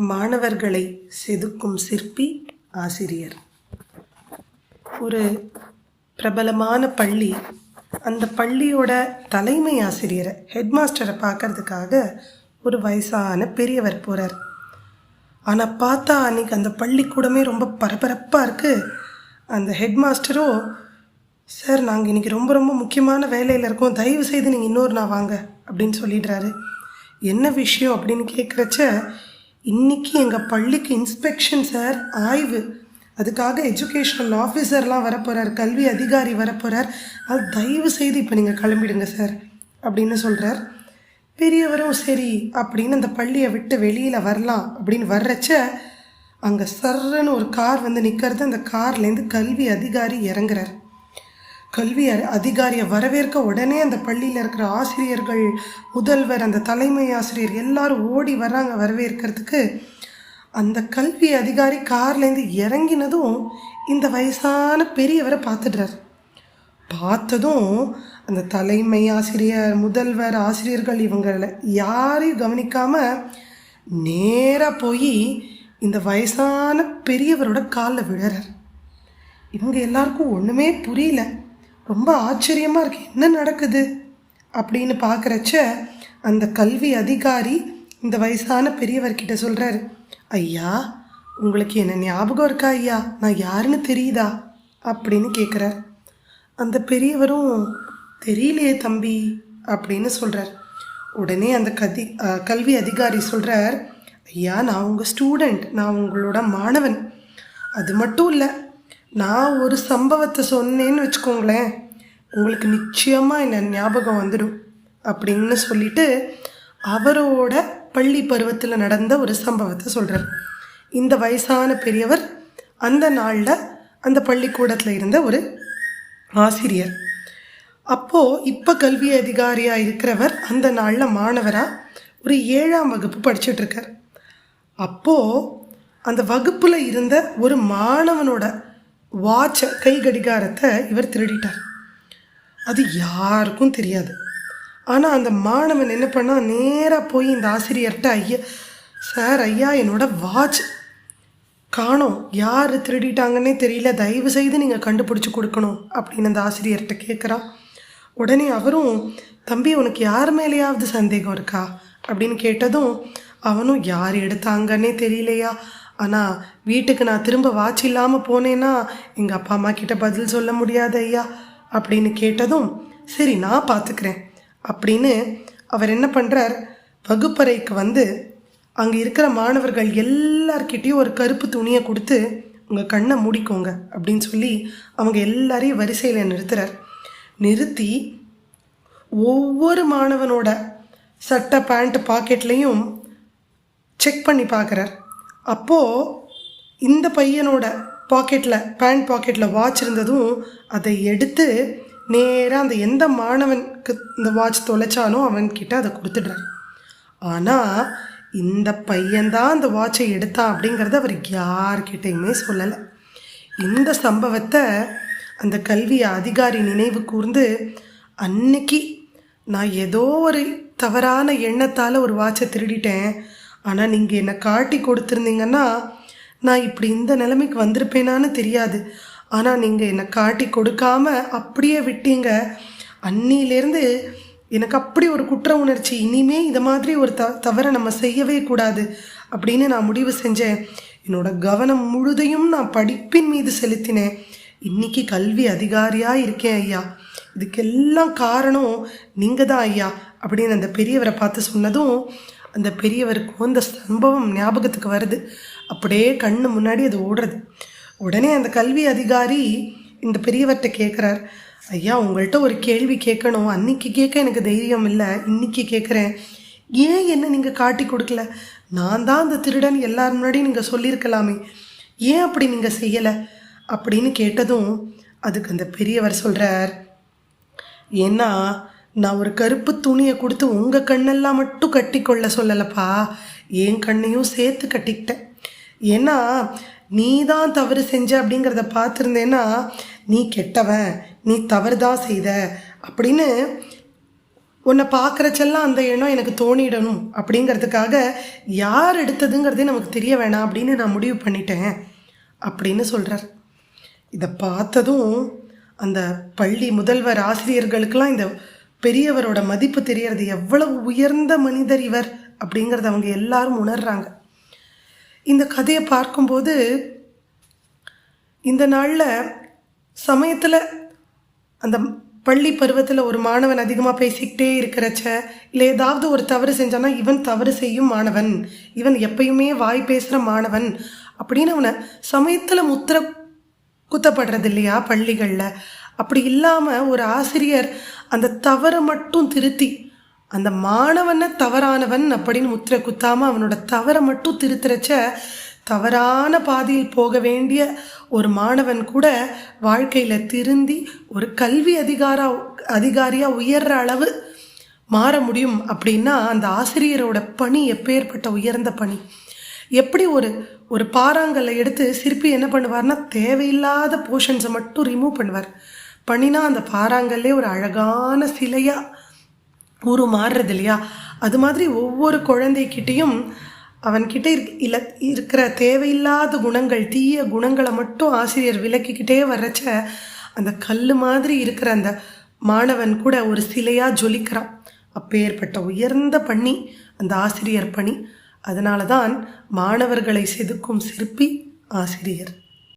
மாணவர்களை செதுக்கும் சிற்பி ஆசிரியர். ஒரு பிரபலமான பள்ளி. அந்த பள்ளியோட தலைமை ஆசிரியரை ஹெட்மாஸ்டரை பார்க்கறதுக்காக ஒரு வயசான பெரியவர் போகிறார் ஆனால் பார்த்தா அன்னைக்கு அந்த பள்ளிக்கூடமே ரொம்ப பரபரப்பாக இருக்குது அந்த ஹெட்மாஸ்டரோ சார் நாங்கள் இன்றைக்கி ரொம்ப ரொம்ப முக்கியமான வேலையில் இருக்கோம். தயவு செய்து நீங்கள் இன்னொரு நாள் வாங்க. அப்படின்னு சொல்லிடுறாரு. என்ன விஷயம்? அப்படின்னு கேட்குறச்ச இன்னைக்கு எங்கள் பள்ளிக்கு இன்ஸ்பெக்ஷன் சார் ஆய்வு. அதுக்காக எஜுகேஷனல் ஆஃபீஸர்லாம் வரப்போகிறார் கல்வி அதிகாரி வரப்போகிறார் அது தயவு செய்து இப்போ நீங்கள் கிளம்பிடுங்க சார் அப்படின்னு சொல்கிறார் பெரியவரும் சரி அப்படின்னு அந்த பள்ளியை விட்டு வெளியில் வரலாம் அப்படின்னு வர்றச்ச அங்கே சர்றன்னு ஒரு கார் வந்து நிற்கிறது அந்த கார்லேருந்து கல்வி அதிகாரி இறங்குறார். கல்வி அதிகாரியை வரவேற்க உடனே அந்த பள்ளியில் இருக்கிற ஆசிரியர்கள் முதல்வர் அந்த தலைமை ஆசிரியர் எல்லாரும் ஓடி வர்றாங்க வரவேற்கிறதுக்கு. அந்த கல்வி அதிகாரி கார்லேருந்து இறங்கினதும் இந்த வயசான பெரியவரை பார்த்துடுறார். பார்த்ததும் அந்த தலைமை ஆசிரியர் முதல்வர் ஆசிரியர்கள் இவங்களை யாரையும் கவனிக்காமல் நேராக போய் இந்த வயசான பெரியவரோட காலில் விழறார். இவங்க எல்லாருக்கும் ஒன்றுமே புரியல. ரொம்ப ஆச்சரியமாக இருக்கு. என்ன நடக்குது? அப்படின்னு பார்க்குறச்ச அந்த கல்வி அதிகாரி இந்த வயசான பெரியவர்கிட்ட சொல்கிறாரு ஐயா உங்களுக்கு என்ன ஞாபகம் இருக்கா ஐயா? நான் யாருன்னு தெரியுதா? அப்படின்னு கேட்குறார் அந்த பெரியவரும் தெரியலையே தம்பி அப்படின்னு சொல்கிறார் உடனே அந்த கதி கல்வி அதிகாரி சொல்கிறார் ஐயா நான் உங்கள் ஸ்டூடெண்ட். நான் உங்களோட மாணவன். அது மட்டும் இல்லை நான் ஒரு சம்பவத்தை சொன்னேன்னு வச்சுக்கோங்களேன். உங்களுக்கு நிச்சயமாக என்ன ஞாபகம் வந்துடும் அப்படின்னு சொல்லிட்டு அவரோட பள்ளி பருவத்தில் நடந்த ஒரு சம்பவத்தை சொல்கிறார் இந்த வயசான பெரியவர் அந்த நாளில் அந்த பள்ளிக்கூடத்தில் இருந்த ஒரு ஆசிரியர். அப்போது இப்போ கல்வி அதிகாரியாக இருக்கிறவர் அந்த நாளில் மாணவராக ஒரு ஏழாம் வகுப்பு படிச்சுட்ருக்கார் அப்போது அந்த வகுப்பில் இருந்த ஒரு மாணவனோட வாட்சை கை கடிகாரத்தை இவர் திருடிட்டார். அது யாருக்கும் தெரியாது. ஆனால் அந்த மாணவன் என்ன பண்ணால் நேராக போய் இந்த ஆசிரியர்கிட்ட ஐயா சார் ஐயா என்னோட வாட்ச் காணோம். யார் திருடிட்டாங்கன்னே தெரியல. தயவு செய்து நீங்கள் கண்டுபிடிச்சி கொடுக்கணும் அப்படின்னு அந்த ஆசிரியர்கிட்ட கேட்குறா உடனே அவரும் தம்பி உனக்கு யார் மேலேயாவது சந்தேகம் இருக்கா? அப்படின்னு கேட்டதும் அவனும் யார் எடுத்தாங்கன்னே தெரியலையா? ஆனால் வீட்டுக்கு நான் திரும்ப வாட்ச் இல்லாமல் போனேன்னா எங்கள் அப்பா அம்மா கிட்ட பதில் சொல்ல முடியாது ஐயா அப்படின்னு கேட்டதும் சரி நான் பார்த்துக்கிறேன் அப்படின்னு அவர் என்ன பண்ணுறார் வகுப்பறைக்கு வந்து அங்கே இருக்கிற மாணவர்கள் எல்லார்கிட்டேயும் ஒரு கருப்பு துணியை கொடுத்து உங்கள் கண்ணை மூடிக்கோங்க அப்படின்னு சொல்லி அவங்க எல்லாரையும் வரிசையில் நிறுத்துறார். நிறுத்தி ஒவ்வொரு மாணவனோட சட்டை பேண்ட் பாக்கெட்லேயும் செக் பண்ணி பார்க்குறார் அப்போது இந்த பையனோட பாக்கெட்டில் பேண்ட் பாக்கெட்டில் வாட்ச் இருந்ததும் அதை எடுத்து நேராக அந்த எந்த மாணவனுக்கு இந்த வாட்ச் தொலைச்சானோ அவன்கிட்ட அதை கொடுத்துடுறாரு. ஆனால் இந்த பையன்தான் அந்த வாட்சை எடுத்தான் அப்படிங்கிறத அவர் யார்கிட்டையுமே சொல்லலை. இந்த சம்பவத்தை அந்த கல்வி அதிகாரி நினைவு கூர்ந்து அன்னைக்கு நான் ஏதோ ஒரு தவறான எண்ணத்தால் ஒரு வாட்சை திருடிட்டேன். ஆனால் நீங்கள் என்னை காட்டி கொடுத்துருந்தீங்கன்னா நான் இப்படி இந்த நிலைமைக்கு வந்திருப்பேனான்னு தெரியாது. ஆனால் நீங்கள் என்னை காட்டி கொடுக்காம அப்படியே விட்டீங்க. அன்னிலேருந்து எனக்கு அப்படி ஒரு குற்ற உணர்ச்சி இனிமே இதை மாதிரி ஒரு த தவறை நம்ம செய்யவே கூடாது அப்படின்னு நான் முடிவு செஞ்சேன். என்னோட கவனம் முழுதையும் நான் படிப்பின் மீது செலுத்தினேன். இன்னைக்கு கல்வி அதிகாரியாக இருக்கேன் ஐயா. இதுக்கெல்லாம் காரணம் நீங்கள் தான் ஐயா அப்படின்னு அந்த பெரியவரை பார்த்து சொன்னதும் அந்த பெரியவருக்கு அந்த சம்பவம் ஞாபகத்துக்கு வருது. அப்படியே கண்ணு முன்னாடி அது ஓடுறது. உடனே அந்த கல்வி அதிகாரி இந்த பெரியவர்கிட்ட கேட்குறார் ஐயா உங்கள்கிட்ட ஒரு கேள்வி கேட்கணும். அன்னைக்கு கேட்க எனக்கு தைரியம் இல்லை. இன்னைக்கு கேட்குறேன் ஏன் என்ன நீங்கள் காட்டி கொடுக்கல? நான் தான் அந்த திருடன். எல்லார் முன்னாடியும் நீங்கள் சொல்லியிருக்கலாமே. ஏன் அப்படி நீங்கள் செய்யலை? அப்படின்னு கேட்டதும் அதுக்கு அந்த பெரியவர் சொல்கிறார் ஏன்னா நான் ஒரு கருப்பு துணியை கொடுத்து உங்கள் கண்ணெல்லாம் மட்டும் கட்டிக்கொள்ள சொல்லலப்பா. என் கண்ணையும் சேர்த்து கட்டிக்கிட்டேன். ஏன்னா நீ தான் தவறு செஞ்ச அப்படிங்கிறத பார்த்துருந்தேன்னா நீ கெட்டவன் நீ தவறு தான் செய்த அப்படின்னு உன்னை பார்க்குறச்செல்லாம் அந்த எண்ணம் எனக்கு தோணிடணும் அப்படிங்கிறதுக்காக யார் எடுத்ததுங்கிறதே நமக்கு தெரிய வேணாம் அப்படின்னு நான் முடிவு பண்ணிட்டேன் அப்படின்னு சொல்கிறார் இதை பார்த்ததும் அந்த பள்ளி முதல்வர் ஆசிரியர்களுக்கெல்லாம் இந்த பெரியவரோட மதிப்பு தெரியறது எவ்வளவு உயர்ந்த மனிதர் இவர் அப்படிங்கிறத அவங்க எல்லாரும் உணர்றாங்க. இந்த கதையை பார்க்கும்போது இந்த நாளில் சமயத்தில் அந்த பள்ளி பருவத்தில் ஒரு மாணவன் அதிகமாக பேசிக்கிட்டே இருக்கிறச்ச இல்லை ஏதாவது ஒரு தவறு செஞ்சானா இவன் தவறு செய்யும் மாணவன் இவன் எப்பயுமே வாய் பேசுகிற மாணவன் அப்படின்னு அவனை சமயத்தில் முத்திர குத்தப்படுறது இல்லையா பள்ளிகளில். அப்படி இல்லாமல் ஒரு ஆசிரியர் அந்த தவறை மட்டும் திருத்தி அந்த மாணவனை தவறானவன் அப்படின்னு முத்திரை குத்தாமல் அவனோட தவறை மட்டும் திருத்துறச்ச தவறான பாதையில் போக வேண்டிய ஒரு மாணவன் கூட வாழ்க்கையில் திருந்தி ஒரு கல்வி அதிகாரா அதிகாரியாக உயர்ற அளவு மாற முடியும் அப்படின்னா அந்த ஆசிரியரோட பணி எப்பேற்பட்ட உயர்ந்த பணி. எப்படி ஒரு ஒரு பாறாங்கல்லை எடுத்து சிற்பி என்ன பண்ணுவார்னா தேவையில்லாத போர்ஷன்ஸை மட்டும் ரிமூவ் பண்ணுவார். பண்ணினா அந்த பாறாங்கல்லே ஒரு அழகான சிலையாக ஊரு மாறுறது இல்லையா? அது மாதிரி ஒவ்வொரு குழந்தைக்கிட்டேயும் அவன்கிட்ட இருக் இல்லை இருக்கிற தேவையில்லாத குணங்கள் தீய குணங்களை மட்டும் ஆசிரியர் விலக்கிக்கிட்டே வர்றச்ச அந்த கல் மாதிரி இருக்கிற அந்த மாணவன் கூட ஒரு சிலையாக ஜொலிக்கிறான். அப்பேற்பட்ட உயர்ந்த பணி அந்த ஆசிரியர் பணி. அதனால தான் மாணவர்களை செதுக்கும் சிற்பி ஆசிரியர்.